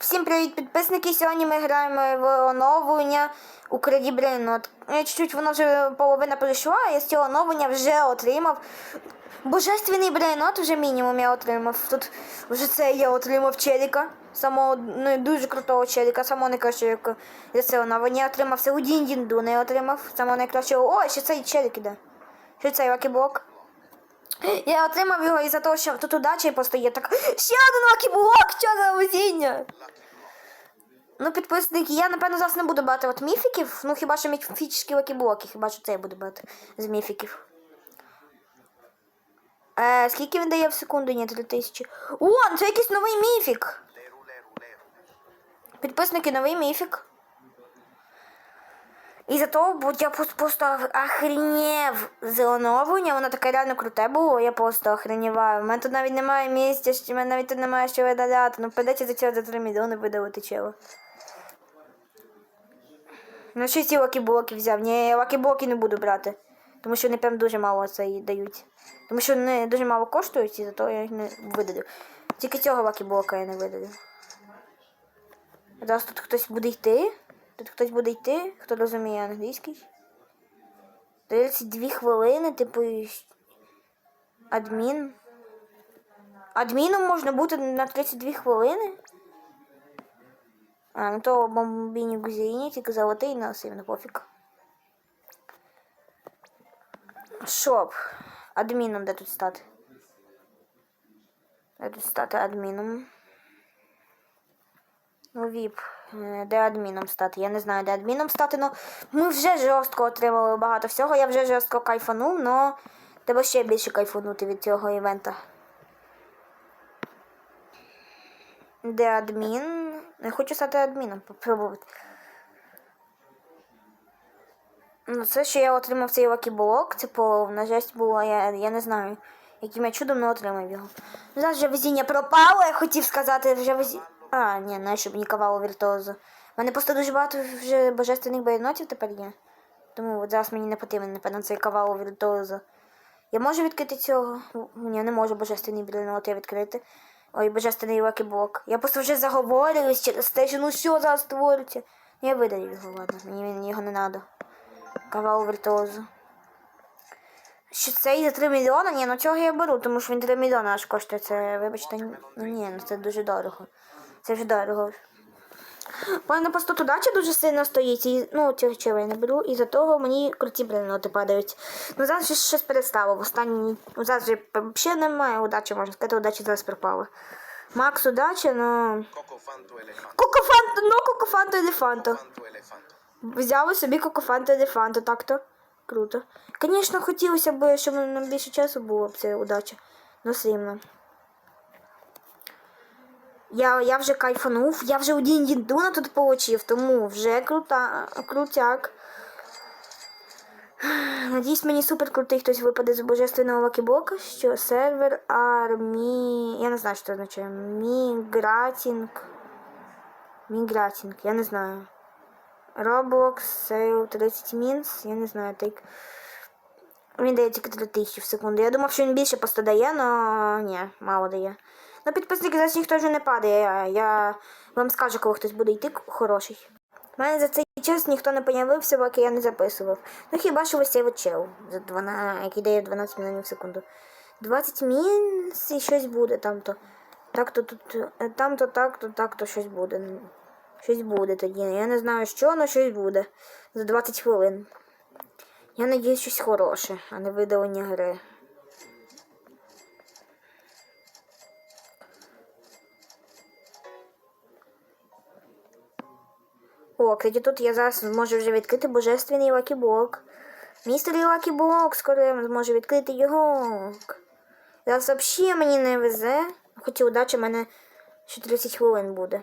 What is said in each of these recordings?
Всім привіт, підписники! Сьогодні ми граємо в оновлення у. Я чуть-чуть воно вже половина пройшла, я з цього оновлення вже отримав. Божественний брейнот вже мінімум я отримав. Тут вже це я отримав челіка. Самого ну, дуже крутого челіка, самого найкращого за це оновлення. Я отримав це у Діндінду, не отримав. Самого найкращого. О, ще цей челік іде. Що цей лакіблок? Я отримав його із-за того, що тут удача просто є так. Ще один лакіблок! Що за везіння? Ну, підписники, я напевно зараз не буду брати от міфіків. Ну хіба що міфічні лакіблоки, хіба що це я буду брати з міфіків. Е, скільки він дає в секунду? Ні, 3000. О, це якийсь новий міфік. Підписники, новий міфік. І за того, бо я просто, охренів з оновлення, воно таке реально круте було, я просто охреніваю. У мене тут навіть немає місця, у мене навіть тут немає що видаляти. Ну придеться за цього за 3 мільйони видалити чого. Ну ще ці лакіблоки взяв. Ні, я лакіблоки не буду брати. Тому що вони прям дуже мало це дають. Тому що вони дуже мало коштують, і зато я їх не видалю. Тільки цього лакіблока я не видалю. Зараз тут хтось буде йти. Тут хтось буде йти, хто розуміє англійський. 32 хвилини, типу. Адмін. Адміном можна бути на 32 хвилини. А, ну то бомбіні гузіні, тільки золотий носив, ну пофіг. Шоп. Адміном де тут стати? Де тут стати адміном? Ну, віп. Де адміном стати? Я не знаю, де адміном стати, але ми вже жорстко отримали багато всього. Я вже жорстко кайфанув, але треба ще більше кайфанути від цього івента. Де адмін? Не хочу стати адміном, попробувати. Ну, це що я отримав цей лакіблок, це повна жесть була, я, я не знаю, яким я чудом не отримав його. Ну, зараз вже везіння пропало, я хотів сказати, вже везіння. А, ні, не щоб ні кавалу віртуозу. У мене просто дуже багато вже божественних байонотів тепер є. Тому от зараз мені не потрібен, напевно, цей кавалу віртуозу. Я можу відкрити цього? Ні, я не можу божественний байонот відкрити. Ой, божественний лакіблок. Я просто вже заговорююсь через те, що ну що зараз твориться. Я видаю його, ладно, мені його не треба. Кавал віртуозу. Що цей за 3 мільйони? Ні, ну цього я беру, тому що він 3 мільйони аж коштує. Це, вибачте, ну ні, ну це дуже дорого. Це вже дорого. У мене просто тут удача дуже сильно стоїть, і ну чого я не беру, і за того мені круті бренноти падають. Ну зараз ще щось перестало. В останній. Ну зараз вже взагалі немає удачі, можна сказати, удача зараз пропала. Макс удача, ну. Cocofanto elefanto. Кокофанто, ну елефанто. Взяли собі кокофанта елефанта, так-то. Круто. Звісно, хотілося б, щоб нам більше часу було б це удача. Ну, все рівно. Я, я вже кайфанув, я вже один єдуна тут получив, тому вже крута, крутяк. Надіюсь, мені супер крутий хтось випаде з божественного лакіблока, що сервер армі. Я не знаю, що означає. Мігратінг. Мігратінг, я не знаю. Roblox, Sale 30 Mins, я не знаю, так. Він дає тільки 3 тисячі в секунду. Я думав, що він більше просто але ні, мало дає. Ну, підписники зараз ніхто вже не падає. Я, я вам скажу, коли хтось буде йти хороший. У мене за цей час ніхто не появився, поки я не записував. Ну хіба що ось цей чел, за 12, який дає 12 мільйонів в секунду. 20 мінс і щось буде там-то. Так-то тут, е, там-то, так-то, так-то щось буде. Щось буде тоді. Я не знаю що, але щось буде. За 20 хвилин. Я надіюсь, щось хороше, а не видалення гри. О, кстати, тут я зараз зможу вже відкрити божественний лакіблок. Містер лакіблок, скоро я зможу відкрити його. Зараз взагалі мені не везе. Хоча удача в мене ще 30 хвилин буде.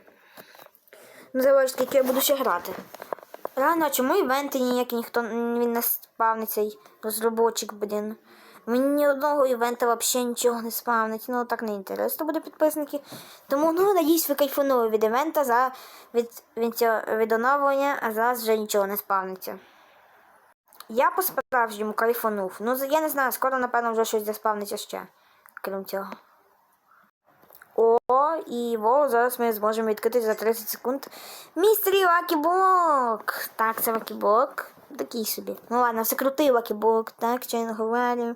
Ну, залежить, скільки я буду ще грати. Рано, чому івенти ніякі ніхто він не спавнить цей розробочик, блін. Мені ні одного івента взагалі нічого не спавнить. Ну так не інтересно буде підписники. Тому ну надіюсь, ви кайфанули від івента за від, від, цього, від оновлення, а зараз вже нічого не спавниться. Я по-справжньому кайфанув. Ну, я не знаю, скоро, напевно, вже щось заспавниться ще, крім цього. О, і во, зараз ми зможемо відкрити за 30 секунд. Містері Лакіблок. Так, це Лакіблок. Такий собі. Ну ладно, це крутий Лакіблок, так, що не говорю.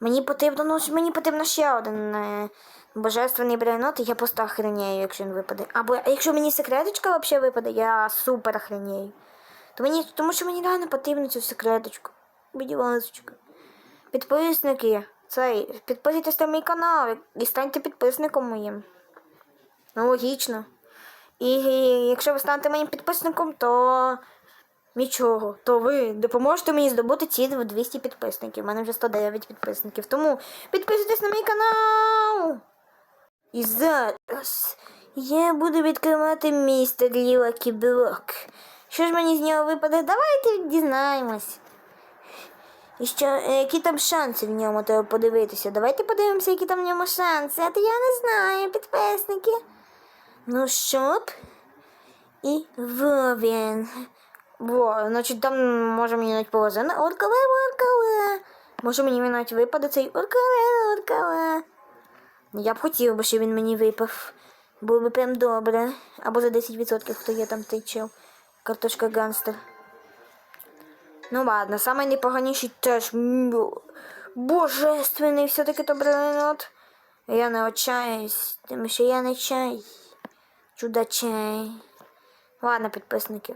Мені потрібно, ну, мені потрібно ще один е, божественний брейнот, і я просто охренею, якщо він випаде. Або якщо мені секреточка взагалі випаде, я супер охренею. То мені, тому що мені реально потрібно цю секреточку. Будь ласочка. Підписники, цей, підписуйтесь на мій канал і станьте підписником моїм. Ну, логічно. І, якщо ви станете моїм підписником, то нічого, то ви допоможете мені здобути ці 200 підписників. У мене вже 109 підписників. Тому підписуйтесь на мій канал. І зараз я буду відкривати містер Лілакі Блок. Що ж мені з нього випаде? Давайте дізнаємось. І що, е, які там шанси в ньому треба подивитися? Давайте подивимося, які там в ньому шанси. А то я не знаю, підписники. Ну щоб. І Вовін. Во, значить там може мені навіть повезе на оркале, оркале. Може мені навіть випаде цей оркале, оркале. Я б хотів би, щоб він мені випав. Було б прям добре. Або за 10% хто є там той чел. Картошка ганстер. Ну ладно, самый непоганіший теж божественний все-таки то брелинот. Я не отчаюсь, тому що я не чай. Чудачай. Ладно, підписники.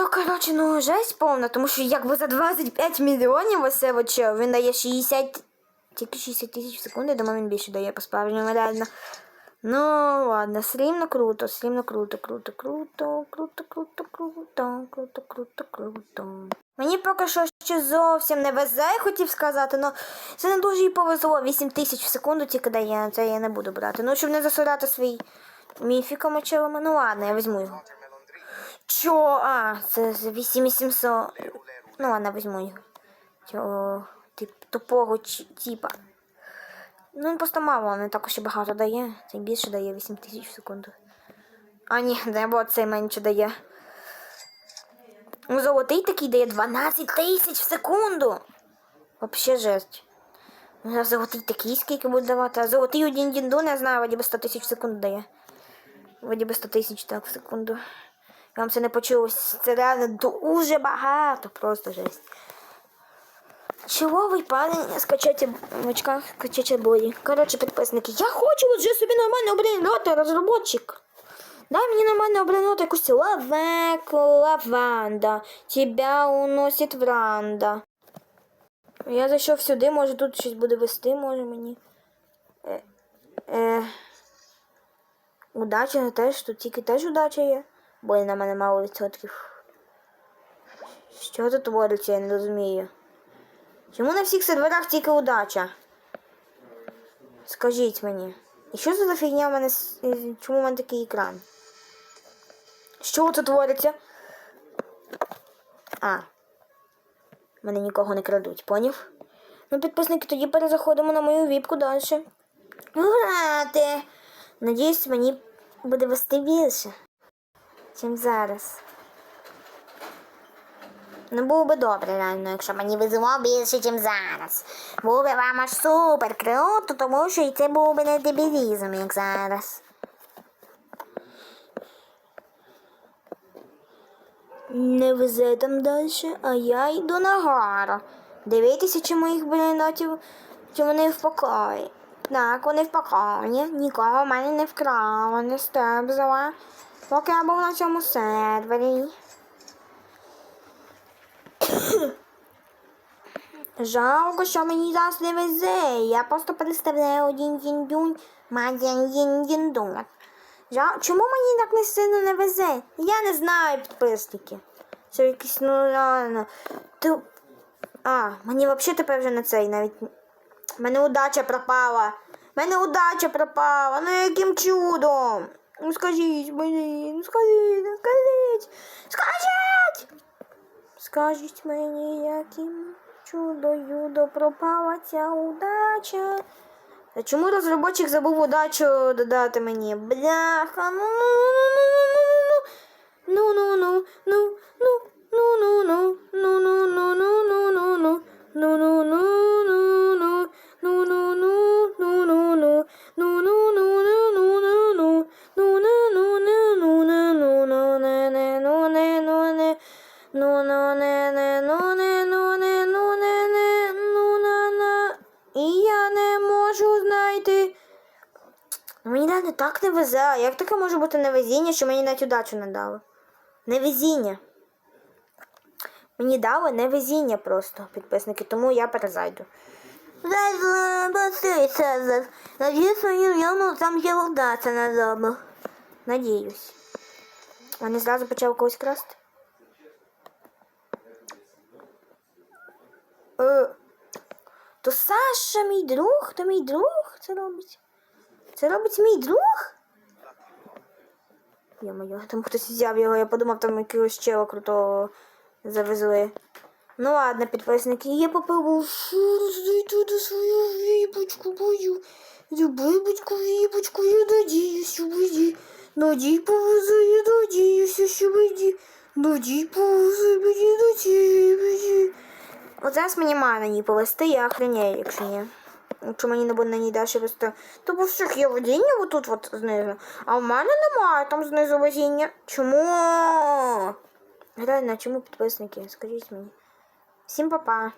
То, коротше, ну жесть повна, тому що якби за 25 мільйонів оце от що, він дає 60. Тільки 60 тисяч в секунду, я думаю, він більше дає по справжньому реально. Ну, ладно, все рівно круто, все рівно круто, круто, круто, круто, круто, круто, круто, круто, круто. Мені поки що ще зовсім не везе, хотів сказати, але це не дуже і повезло. 8 тисяч в секунду тільки дає, це я не буду брати. Ну, щоб не засорати свій міфіками челами, ну ладно, я візьму його. Чо? А, це 8700. Ну ладно, візьму його. Цього тип, тупого типа. Ну, просто мало, не також і багато дає. Цей більше дає 8 тисяч в секунду. А ні, не бо цей менше дає. Ну, Золотий такий дає 12 тисяч в секунду. Вообще жесть. Ну, золотий такий скільки буде давати, а золотий один дінду, не знаю, вроді би 100 тисяч в секунду дає. Вроді би 100 тисяч так в секунду. Я вам це не почулось. Це реально дуже багато, просто жесть. Чого ви, пане, скачайте в очках, скачайте бої. Коротше, підписники, я хочу вже собі нормально обрінути, розробочик. Дай мені нормально обрінути якусь лавеку, лаванда. Тебя уносить вранда. Я зайшов сюди, може тут щось буде вести, може мені. Е, е, удача теж, тут тільки теж удача є. Бо на мене мало відсотків. Що тут твориться, я не розумію. Чому на всіх серверах тільки удача? Скажіть мені. І що це за фігня в мене? Чому в мене такий екран? Що тут твориться? А. Мене нікого не крадуть, поняв? Ну, підписники, тоді перезаходимо на мою віпку далі. Грати! Надіюсь, мені буде вести більше, чим зараз. Ну, було би добре, реально, якщо мені везло більше, ніж зараз. Було би вам аж супер круто, тому що і це був би не дебілізм, як зараз. Не везе там далі, а я йду на гору. Дивитися, чи моїх блінотів, чи вони в покої. Так, вони в покої. Нікого в мене не вкрала, не стебзала. Поки я був на цьому сервері. Жалко, що мені зараз не везе. Я просто представляю один діндюнь, мадян діндюнь. Жал... Чому мені так не сильно не везе? Я не знаю, підписники. Це якісь, ну реально. Ти... А, мені взагалі тепер вже на цей навіть. Мене удача пропала. Мене удача пропала. Ну яким чудом? Ну скажіть мені, ну скажіть, ну скажіть. Скажіть! Скажіть мені, яким чудо-юдо ця удача. А чому розробочик забув удачу додати мені? Бляха, ну ну не везе. А Як таке може бути невезіння, що мені навіть удачу не дали? Невезіння. Мені дали невезіння просто підписники, тому я перезайду. Надіюсь, мені там є удача на зробив. Надіюсь. Вони зразу почали когось красти. Е, то Саша мій друг, то мій друг це робить. Це робить мій друг? Йо-моє, там хтось взяв його, я подумав, там якогось чела крутого завезли. Ну ладно, підписники, я попробую зайти до свою віпочку бою. Я бибочку, віпочку, я надіюсь, мені. Надій повезе, я надіюся, що мені. Надій повезе, мені надій, мені. От зараз мені має на ній повести, я охренею, якщо ні. Якщо мені не буде на ній далі вести. То у всіх є водіння отут от знизу. А в мене немає там знизу водіння. Чому? Реально, чому підписники? Скажіть мені. Всім па-па.